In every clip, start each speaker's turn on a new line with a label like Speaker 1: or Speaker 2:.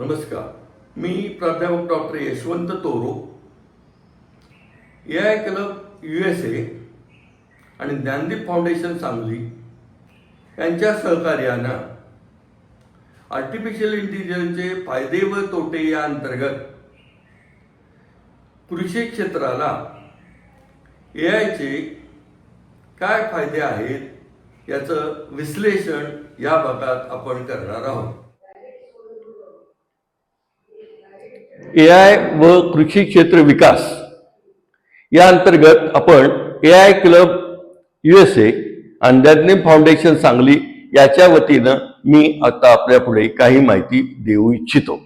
Speaker 1: नमस्कार. मी प्राध्यापक doctor Yashwant Toro. A I club U S A आणि ज्ञानदीप फाउंडेशन सांगली यांच्या सहकार्यानं आर्टिफिशियल इंटेलिजन्सचे फायदे व तोटे या अंतर्गत कृषी क्षेत्राला ए आयचे काय फायदे आहेत याचं विश्लेषण या भागात आपण करणार आहोत. ए आय व कृषी क्षेत्र विकास या अंतर्गत आपण A I club U S A आणि फाउंडेशन सांगली याच्या वतीनं मी आता आपल्या पुढे काही माहिती देऊ इच्छितो.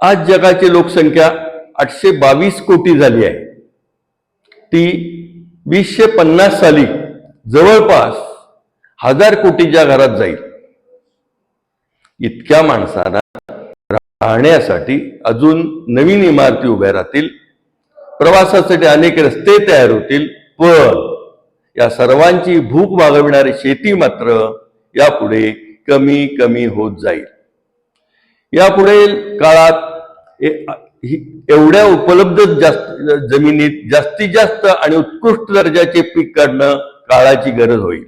Speaker 1: आज जगाची लोकसंख्या आठशे बावीस कोटी झाली आहे. ती वीसशे पन्नास साली जवळपास हजार कोटीच्या घरात जाईल. इतक्या माणसाला राहण्यासाठी अजून नवीन इमारती उभ्या राहतील. प्रवासासाठी अनेक रस्ते तयार होतील पण या सर्वांची भूक भागविणारी शेती मात्र यापुढे कमी कमी होत जाईल. यापुढे काळात ही- एवढ्या उपलब्ध जास्त जमिनीत जास्तीत जास्त आणि उत्कृष्ट दर्जाचे पीक काढणं काळाची गरज होईल.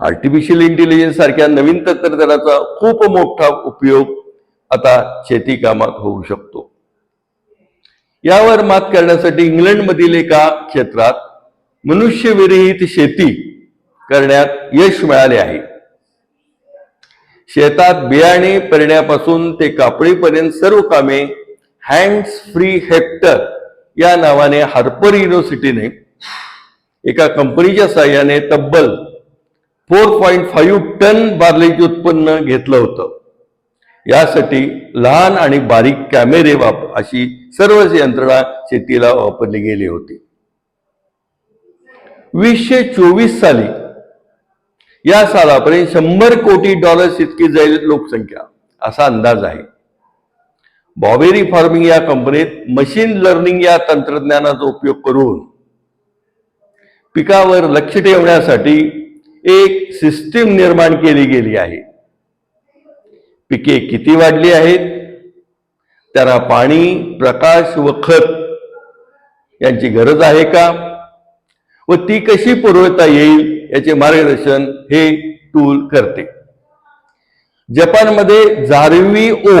Speaker 1: आर्टिफिशियल इंटेलिजन्स सारख्या नवीन तंत्रज्ञानाचा खूप मोठा उपयोग आता शेती कामात होऊ शकतो. यावर मात करण्यासाठी इंग्लंडमधील एका क्षेत्रात मनुष्यविरहित शेती करण्यात यश मिळाले आहे. शेतात बियाणे पेरण्यापासून ते कापडीपर्यंत सर्व कामे हँड्स फ्री हेक्टर या नावाने हार्पर युनिव्हर्सिटीने एका कंपनीच्या साह्याने तब्बल फोर पॉईंट फाईव्ह टन बार्लीचे उत्पन्न घेतलं होतं. यासाठी लहान आणि बारीक कॅमेरे वाप अशी सर्वच यंत्रणा शेतीला वापरली गेली होती. वीसशे चोवीस साली या सालापर्यंत शंभर कोटी डॉलर्स इतकी जाईल लोकसंख्या असा अंदाज आहे. बॉबेरी फार्मिंग या कंपनीत मशीन लर्निंग या तंत्रज्ञानाचा उपयोग करून पिकावर लक्ष ठेवण्यासाठी एक सिस्टीम निर्माण केली गेली आहे. पिके किती वाढली आहेत? त्यांना पाणी प्रकाश व खत यांची गरज आहे का? व ती कशी पुरवता येईल याचे मार्गदर्शन हे टूल करते. जपानमध्ये जारवी ओ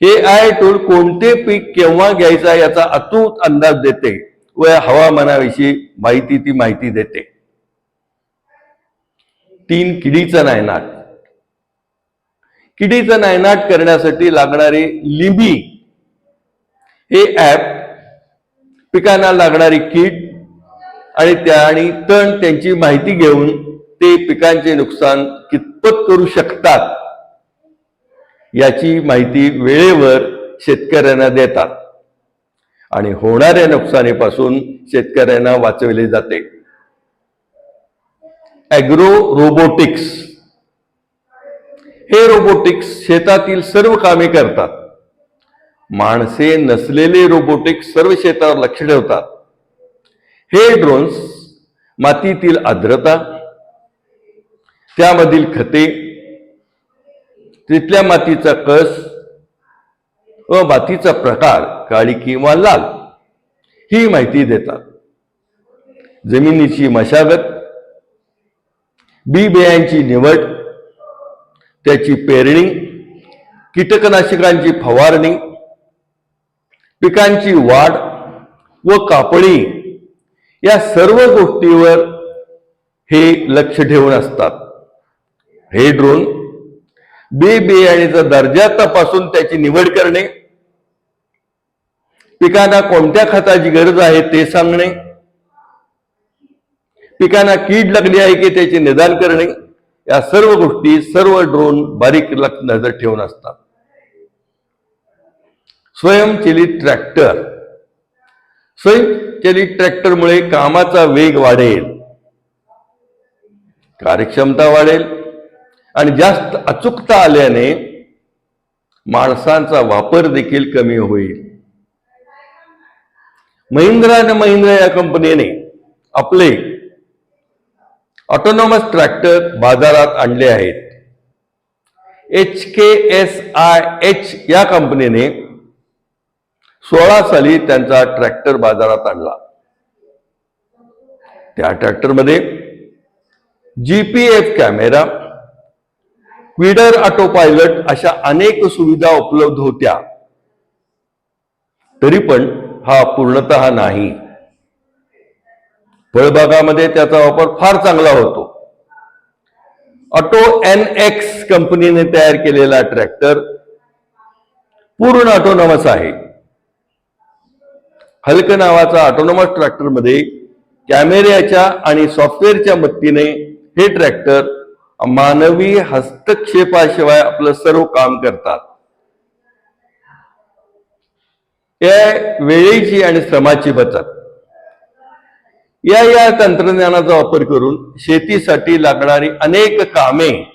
Speaker 1: हे आय टूल कोणते पीक केव्हा घ्यायचा याचा अचूक अंदाज देते व या हवामानाविषयी माहिती ती माहिती देते. तीन किडीचं नायनाट किडीचं नायनाट करण्यासाठी लागणारे लिंबी हे ऍप पिकांना लागणारी कीड आणि त्या आणि तण त्यांची माहिती घेऊन ते पिकांचे नुकसान कितपत करू शकतात याची माहिती वेळेवर शेतकऱ्यांना देतात. आणि होणाऱ्या नुकसानीपासून शेतकऱ्यांना वाचवले जाते. ॲग्रो रोबोटिक्स हे रोबोटिक्स शेतातील सर्व कामे करतात. माणसे नसलेले रोबोटिक्स सर्व शेतावर लक्ष ठेवतात. हे ड्रोन्स मातीतील आर्द्रता त्यामधील खते तिथल्या मातीचा कस व मातीचा प्रकार काळी किंवा लाल ही माहिती देतात. जमिनीची मशागत बी बियांची निवड त्याची पेरणी कीटकनाशकांची फवारणी पिकांची वाढ व कापणी या सर्व गोष्टीवर हे लक्ष ठेवून असतात. हे ड्रोन बी बियाणीचा दर्जा तपासून त्याची निवड करणे पिकांना कोणत्या खताची गरज आहे ते सांगणे पिकांना कीड लागली आहे की त्याचे निदान करणे या सर्व गोष्टी सर्व ड्रोन बारीक लक्ष नजर ठेवून असतात. स्वयंचलित ट्रॅक्टर स्वयंचलित ट्रॅक्टरमुळे कामाचा वेग वाढेल. कार्यक्षमता वाढेल. आणि जास्त अचूकता आल्याने माणसांचा वापर देखील कमी होईल. महिंद्रा आणि महिंद्रा या कंपनीने आपले ऑटोनॉमस ट्रॅक्टर बाजारात आणले आहेत. H K S I H या कंपनीने सोळा साली त्यांचा ट्रॅक्टर बाजारात आणला. त्या ट्रॅक्टरमध्ये जीपीएफ कॅमेरा क्विडर ऑटो पायलट अशा अनेक सुविधा उपलब्ध होत्या. तरी पण हा पूर्णतः नाही. फळबागामध्ये त्याचा वापर फार चांगला होतो. ऑटो एन एक्स कंपनीने तयार केलेला ट्रॅक्टर पूर्ण ऑटोनॉमस आहे. हल्क नावाचा ऑटोनॉमस ट्रॅक्टरमध्ये कॅमेऱ्याच्या आणि सॉफ्टवेअरच्या मदतीने हे ट्रॅक्टर मानवी हस्तक्षेपाशिवाय आपलं सर्व काम करतात. या वेळेची आणि श्रमाची बचत. या या तंत्रज्ञानाचा वापर करून शेतीसाठी लागणारी अनेक कामे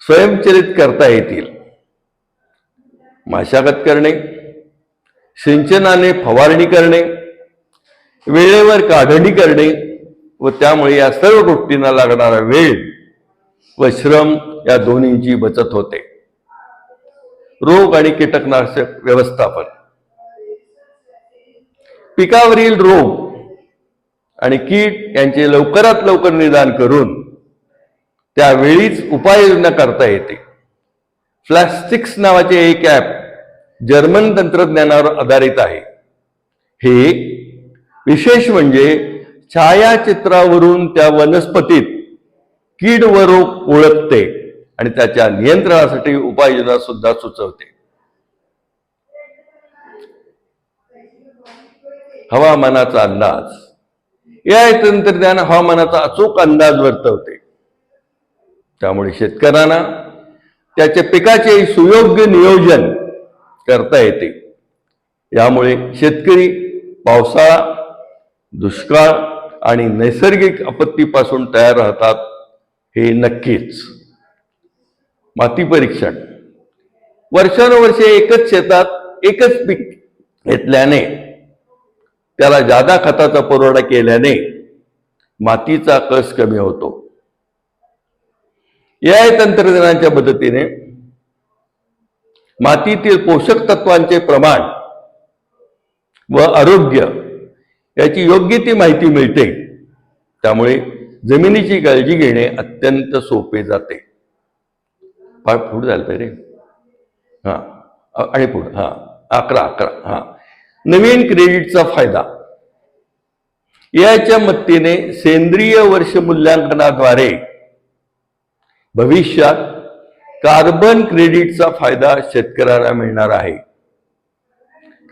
Speaker 1: स्वयंचलित करता येतील. मशागत करणे सिंचनाने फवारणी करणे वेळेवर काढणी करणे व त्यामुळे या सर्व गोष्टींना लागणारा वेळ व श्रम या दोन्हींची बचत होते. रोग आणि कीटकनाशक व्यवस्थापन. पिकावरील रोग आणि कीड यांचे लवकरात लवकर निदान करून त्यावेळीच उपाययोजना करता येते. प्लास्टिक्स नावाचे एक ॲप जर्मन तंत्रज्ञानावर आधारित आहे. हे विशेष म्हणजे छायाचित्रावरून त्या वनस्पतीत कीड व रोग ओळखते आणि त्याच्या नियंत्रणासाठी उपाययोजना सुद्धा सुचवते. हवामानाचा अंदाज या तंत्रज्ञान हवामानाचा अचूक अंदाज वर्तवते. त्यामुळे शेतकऱ्यांना त्याच्या पिकाचे सुयोग्य नियोजन करता येते. यामुळे शेतकरी पावसाळा दुष्काळ आणि नैसर्गिक आपत्तीपासून तयार राहतात हे नक्कीच. माती परीक्षण. वर्षानुवर्षे एकच शेतात एकच पीक घेतल्याने त्याला जादा खताचा पुरवठा केल्याने मातीचा कस कमी होतो. या तंत्रज्ञानाच्या मदतीने मातीतील पोषक तत्वांचे प्रमाण व आरोग्य याची योग्य ती माहिती मिळते. त्यामुळे जमिनीची काळजी घेणे अत्यंत सोपे जाते. फार पुढे झालं पाहिजे हा. आणि पुढं. हां. अकरा अकरा. हां. नवीन क्रेडिटचा फायदा. याच्या मदतीने सेंद्रिय वर्ष मूल्यांकनाद्वारे भविष्यात कार्बन क्रेडिटचा फायदा शेतकऱ्यांना मिळणार आहे.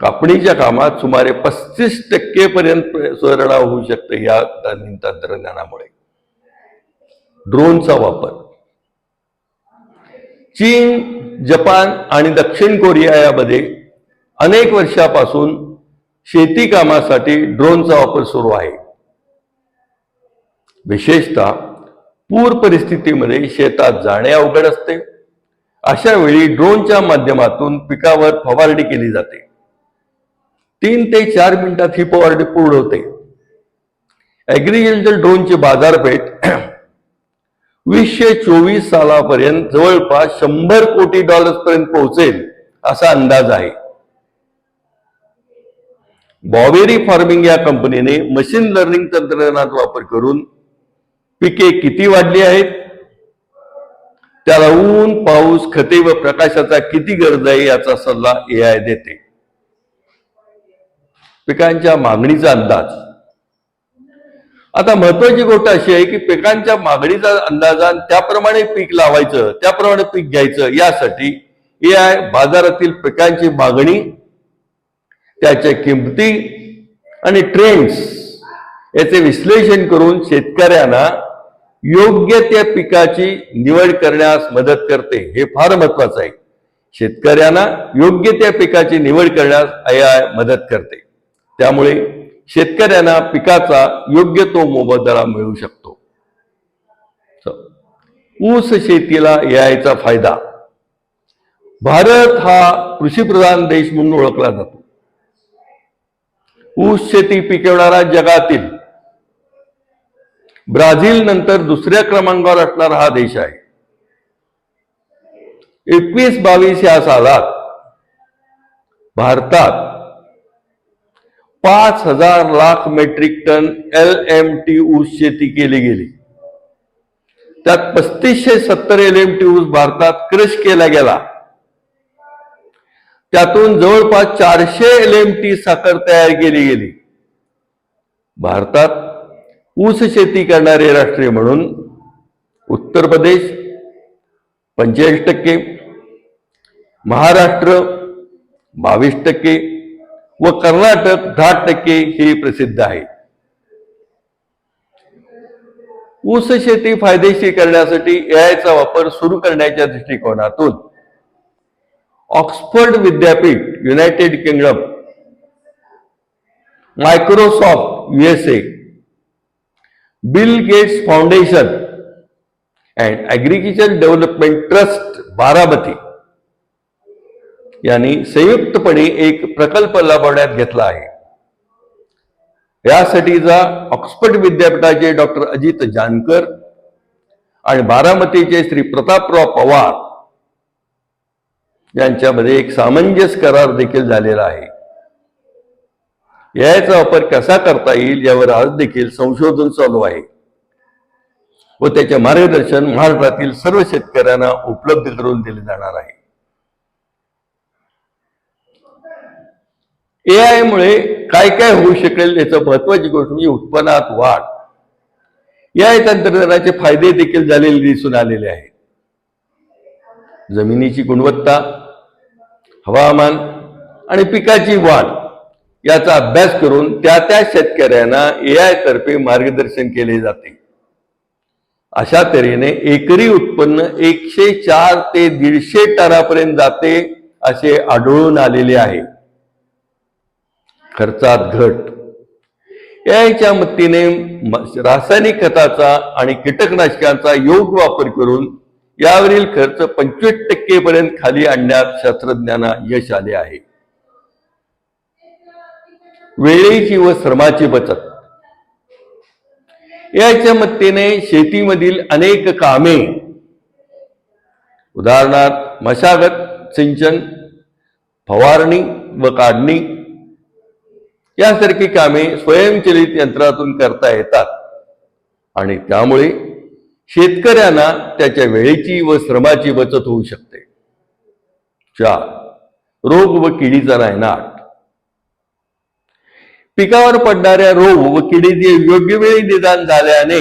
Speaker 1: कापणीच्या कामात सुमारे पस्तीस टक्के पर्यंत सुधारणा होऊ शकते या तंत्रज्ञानामुळे. ड्रोनचा वापर. चीन जपान आणि दक्षिण कोरिया यामध्ये अनेक वर्षापासून शेती कामासाठी ड्रोनचा वापर सुरू आहे. विशेषतः पूर परिस्थितीमध्ये शेतात जाणे अवघड असते. अशा वेळी ड्रोनच्या माध्यमातून पिकावर फवारणी केली जाते. तीन ते चार मिनिटात ही फवारणी पूर्ण होते. ऍग्रिकल्चर ड्रोनची बाजारपेठ वीसशे चोवीस सालापर्यंत जवळपास शंभर कोटी डॉलर्सपर्यंत पोहोचेल असा अंदाज आहे. बॉवेरी फार्मिंग या कंपनीने मशीन लर्निंग तंत्रज्ञानाचा वापर करून पिके किती वाढली आहेत? त्याला ऊन पाऊस खते व प्रकाशाचा किती गरज आहे याचा सल्ला ए आय देते. पिकांच्या मागणीचा अंदाज. आता महत्वाची गोष्ट अशी आहे की पिकांच्या मागणीचा अंदाज त्याप्रमाणे पीक लावायचं त्याप्रमाणे पीक घ्यायचं यासाठी ए आय बाजारातील पिकांची मागणी त्याच्या किमती आणि ट्रेंड्स याचे विश्लेषण करून शेतकऱ्यांना योग्य त्या पिकाची निवड करण्यास मदत करते. हे फार महत्वाचं आहे. शेतकऱ्यांना योग्य त्या पिकाची निवड करण्यास आय आय मदत करते. त्यामुळे शेतकऱ्यांना पिकाचा योग्य तो मोबदला मिळू शकतो. ऊस शेतीला यायचा फायदा. भारत हा कृषीप्रधान देश म्हणून ओळखला जातो. ऊस शेती पिकवणारा जगातील ब्राझील नंतर दुसऱ्या क्रमांकावर असणारा हा देश आहे. एकवीस बावीस या सालात भारतात पाच हजार lakh metric tonne L M T ऊस शेती केली गेली. त्यात पस्तीसशे सत्तर एल एम टी ऊस भारतात क्रश केला गेला. त्यातून जवळपास चारशे एल एम टी साखर तयार केली गेली. भारतात ऊस शेती करणारे राष्ट्रीय म्हणून उत्तर प्रदेश पंचेचाळीस टक्के महाराष्ट्र बावीस टक्के व कर्नाटक दहा टक्के हे प्रसिद्ध आहे. ऊस शेती फायदेशीर करण्यासाठी एआयचा वापर सुरू करण्याच्या दृष्टिकोनातून ऑक्सफर्ड विद्यापीठ United Kingdom Microsoft USA Bill Gates foundation and agriculture development trust Baramati यांनी संयुक्तपणे एक प्रकल्प राबवण्यात घेतला आहे. यासाठीचा ऑक्सफर्ड विद्यापीठाचे डॉक्टर अजित जानकर आणि बारामतीचे श्री प्रतापराव पवार यांच्यामध्ये एक सामंजस्य करार देखील झालेला आहे. याचा वापर कसा करता येईल यावर आज देखील संशोधन चालू आहे. व त्याचे मार्गदर्शन महाराष्ट्रातील सर्व शेतकऱ्यांना उपलब्ध करून दिले जाणार आहे. एआय मुळे काय काय होऊ शकेल याचं महत्वाची गोष्ट म्हणजे उत्पन्नात वाढ. या तंत्रज्ञानाचे फायदे देखील झालेले दिसून आलेले आहेत. जमिनीची गुणवत्ता हवामान आणि पिकाची वाढ याचा अभ्यास करून त्या त्या शेतकऱ्यांना एआय तर्फे मार्गदर्शन केले जाते. अशा तऱ्हेने एकरी उत्पन्न एकशे चार ते दीडशे टनापर्यंत जाते असे आढळून आलेले आहे. खर्चात घट. याच्या मतीने रासायनिक खताचा आणि कीटकनाशकांचा योग्य वापर करून यावरील खर्च पंचवीस टक्के पर्यंत खाली आणण्यात शास्त्रज्ञांना यश आले आहे. वेळेची व श्रमाची बचत. याच्या मतीने शेतीमधील अनेक कामे उदाहरणार्थ मशागत सिंचन फवारणी व काढणी यासारखी कामे स्वयंचलित यंत्रातून करता येतात आणि त्यामुळे शेतकऱ्यांना त्याच्या वेळेची व श्रमाची बचत होऊ शकते. चार रोग व किडीचा नायनाट पिकावर पडणाऱ्या रोग व किडीचे योग्य वेळी निदान झाल्याने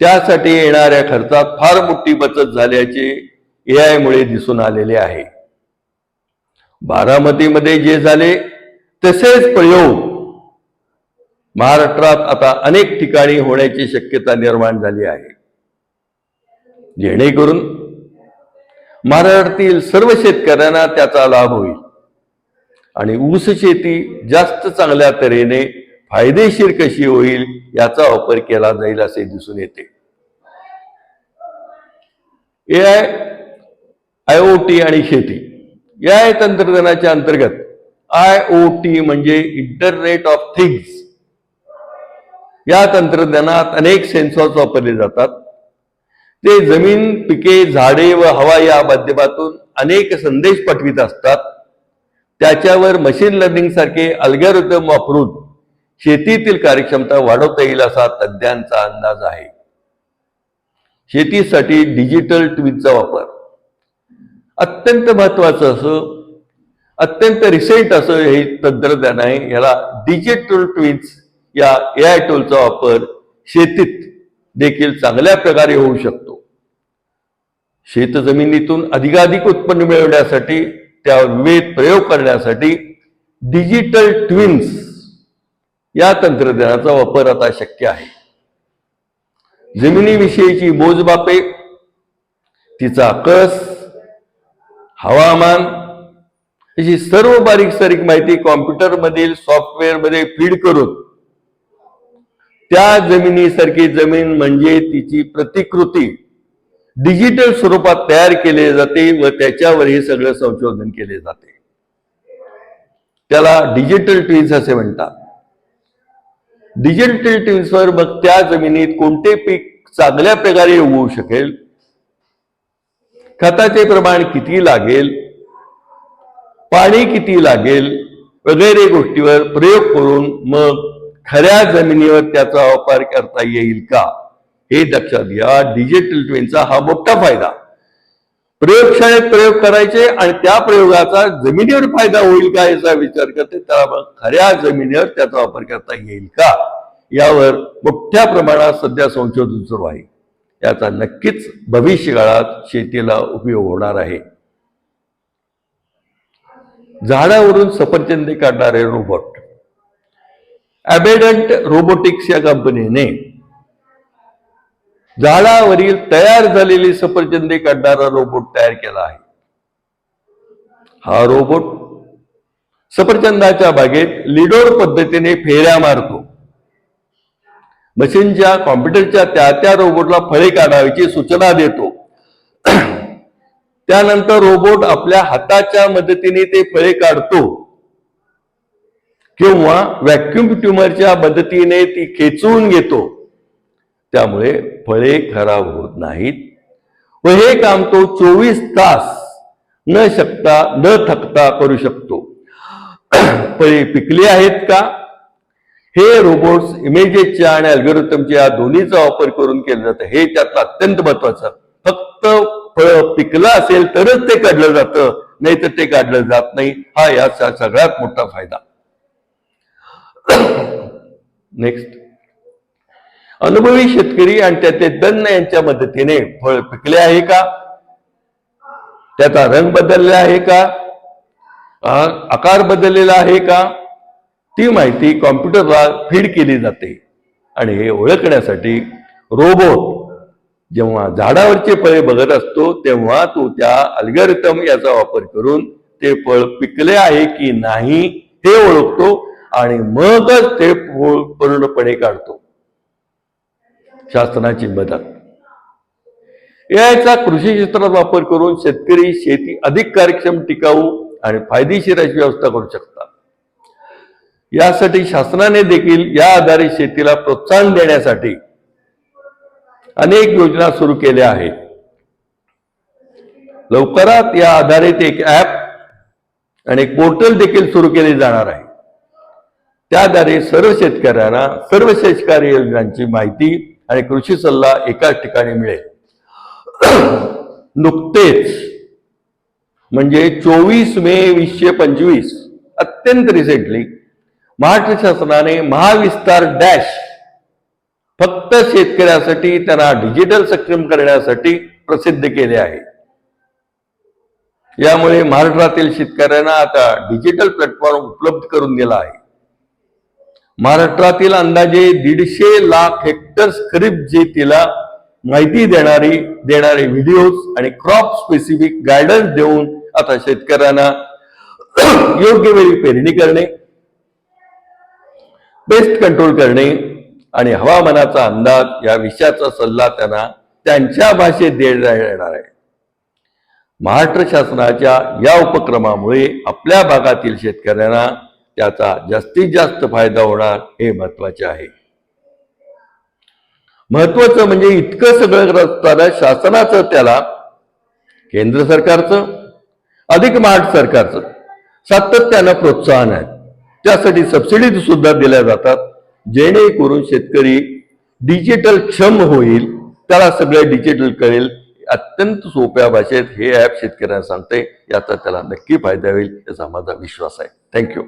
Speaker 1: त्यासाठी येणाऱ्या खर्चात फार मोठी बचत झाल्याचे एआयमुळे दिसून आलेले आहे. बारामतीमध्ये जे झाले तसेच प्रयोग महाराष्ट्रात आता अनेक ठिकाणी होण्याची शक्यता निर्माण झाली आहे. जेणेकरून महाराष्ट्रातील सर्व शेतकऱ्यांना त्याचा लाभ होईल. आणि ऊस शेती जास्त चांगल्या तऱ्हेने फायदेशीर कशी होईल याचा वापर केला जाईल असे दिसून येते. A I I O T आणि शेती या तंत्रज्ञानाच्या अंतर्गत आय ओ टी म्हणजे इंटरनेट ऑफ थिंग्स. या तंत्रज्ञानात अनेक सेन्सॉर्स वापरले जातात. ते जमीन पिके झाडे व हवा या माध्यमातून अनेक संदेश पाठवित असतात. त्याच्यावर मशीन लर्निंग सारखे अल्गोरिदम वापरून शेतीतील कार्यक्षमता वाढवता येईल असा तज्ज्ञांचा अंदाज आहे. शेतीसाठी डिजिटल ट्विनचा वापर. अत्यंत महत्वाचं असं अत्यंत रिसेंट असं हे तंत्रज्ञान आहे. याला डिजिटल ट्विन्स या ए आय टूलचा वापर शेतीत देखील चांगल्या प्रकारे होऊ शकतो. शेतजमिनीतून अधिकाधिक उत्पन्न मिळवण्यासाठी त्यावर विविध प्रयोग करण्यासाठी डिजिटल ट्विन्स या तंत्रज्ञानाचा वापर आता शक्य आहे. जमिनीविषयीची मोजमापे तिचा कस हवामान अशी सर्व बारीक सारीक माहिती कॉम्प्युटर मधील सॉफ्टवेअरमध्ये फीड करून त्या जमिनीसारखी जमीन म्हणजे तिची प्रतिकृती. डिजिटल स्वरूपात तयार केले जाते व त्याच्यावर हे सगळं संशोधन केले जाते. त्याला डिजिटल ट्विन्स असे म्हणतात. डिजिटल ट्विन्सवर मग त्या जमिनीत कोणते पीक चांगल्या प्रकारे उगवू शकेल? खताचे प्रमाण किती लागेल? पाणी किती लागेल? वगैरे गोष्टीवर प्रयोग करून मग खऱ्या जमिनीवर त्याचा वापर करता येईल का? हे लक्षात घ्या. डिजिटल ट्विनचा हा मोठा फायदा. प्रयोगशाळेत प्रयोग करायचे आणि त्या प्रयोगाचा जमिनीवर फायदा होईल का याचा विचार करते. त्याला मग खऱ्या जमिनीवर त्याचा वापर करता येईल का? यावर मोठ्या प्रमाणात सध्या संशोधन सुरू आहे. याचा नक्कीच भविष्यकाळात शेतीला उपयोग होणार आहे. झाडावरून सफरचंदे काढणारे रोबोट. अबेडंट रोबोटिक्स या कंपनीने झाडावरील तयार झालेली सफरचंदे काढणारा रोबोट तयार केला आहे. हा रोबोट सफरचंदाच्या बागेत लिडोर पद्धतीने फेऱ्या मारतो. मशीनच्या कॉम्प्युटरच्या त्या त्या रोबोटला फळे काढायची सूचना देतो. त्यानंतर रोबोट आपल्या हाताच्या मदतीने ते फळे काढतो. किंवा व्हॅक्युम ट्युमरच्या मदतीने ती खेचून घेतो. त्यामुळे फळे खराब होत नाहीत. व हे काम तो चोवीस तास न शकता न थकता करू शकतो. फळे पिकली आहेत का? हे रोबोट्स इमेजेसच्या आणि अल्गोरिथमच्या या दोन्हीचा वापर करून केलं जातं. हे त्यातलं अत्यंत महत्वाचं फक्त फळ पिकलं असेल तरच ते काढलं जातं. नाही तर ते काढलं जात नाही. हा याचा सगळ्यात मोठा फायदा. नेक्स्ट अनुभवी शेतकरी आणि त्याचे दन्न यांच्या मदतीने फळ पिकले आहे का? त्याचा रंग बदलला आहे का? आकार बदललेला आहे का? ती माहिती कॉम्प्युटरला फीड केली जाते आणि हे ओळखण्यासाठी रोबोट जेव्हा झाडावरचे फळे बघत असतो तेव्हा तो त्या अल्गरिथम याचा वापर करून ते फळ पिकले आहे की नाही हे ओळखतो. आणि मगच ते पूर्णपणे काढतो. शासनाची मदत. याचा कृषी क्षेत्रात वापर करून शेतकरी शेती अधिक कार्यक्षम टिकाऊ आणि फायदेशीर अशी व्यवस्था करू शकतात. यासाठी शासनाने देखील या आधारित शेतीला प्रोत्साहन देण्यासाठी अनेक योजना सुरू केल्या आहेत. लवकरात या आधारित एक ऍप आणि एक पोर्टल देखील सुरू केले जाणार आहे. त्याद्वारे सर्व शेतकऱ्यांना सर्व शेतकरी योजनांची माहिती आणि कृषी सल्ला एकाच ठिकाणी मिळेल. नुकतेच म्हणजे चोवीस मे वीसशे पंचवीस अत्यंत रिसेंटली महाराष्ट्र शासनाने महाविस्तार डॅश फक्त शेतकऱ्यासाठी त्यांना डिजिटल सक्षम करण्यासाठी प्रसिद्ध केले आहे. यामुळे महाराष्ट्रातील शेतकऱ्यांना आता डिजिटल प्लॅटफॉर्म उपलब्ध करून दिला आहे. महाराष्ट्रातील अंदाजे दीडशे लाख हेक्टर खरीप शेतीला माहिती देणारी देणारे व्हिडिओज आणि क्रॉप स्पेसिफिक गायडन्स देऊन आता शेतकऱ्यांना योग्य वेळी पेरणी करणे पेस्ट कंट्रोल करणे आणि हवामानाचा अंदाज या विषयाचा सल्ला त्यांना त्यांच्या भाषेत देण्यात येणार आहे. महाराष्ट्र शासनाच्या या उपक्रमामुळे आपल्या भागातील शेतकऱ्यांना त्याचा जास्तीत जास्त फायदा होणार हे महत्त्वाचे आहे. महत्वाचं म्हणजे इतकं सगळं करत असताना शासनाचं त्याला केंद्र सरकारचं अधिक महाराष्ट्र सरकारचं सातत्यानं प्रोत्साहन आहे. त्यासाठी सबसिडी सुद्धा दिल्या जातात. जेणेकरून शेतकरी डिजिटल क्षम होईल त्याला सगळं डिजिटल कळेल अत्यंत सोप्या भाषेत हे ॲप शेतकऱ्यांना सांगते याचा त्याला नक्की फायदा होईल याचा माझा विश्वास आहे. थँक्यू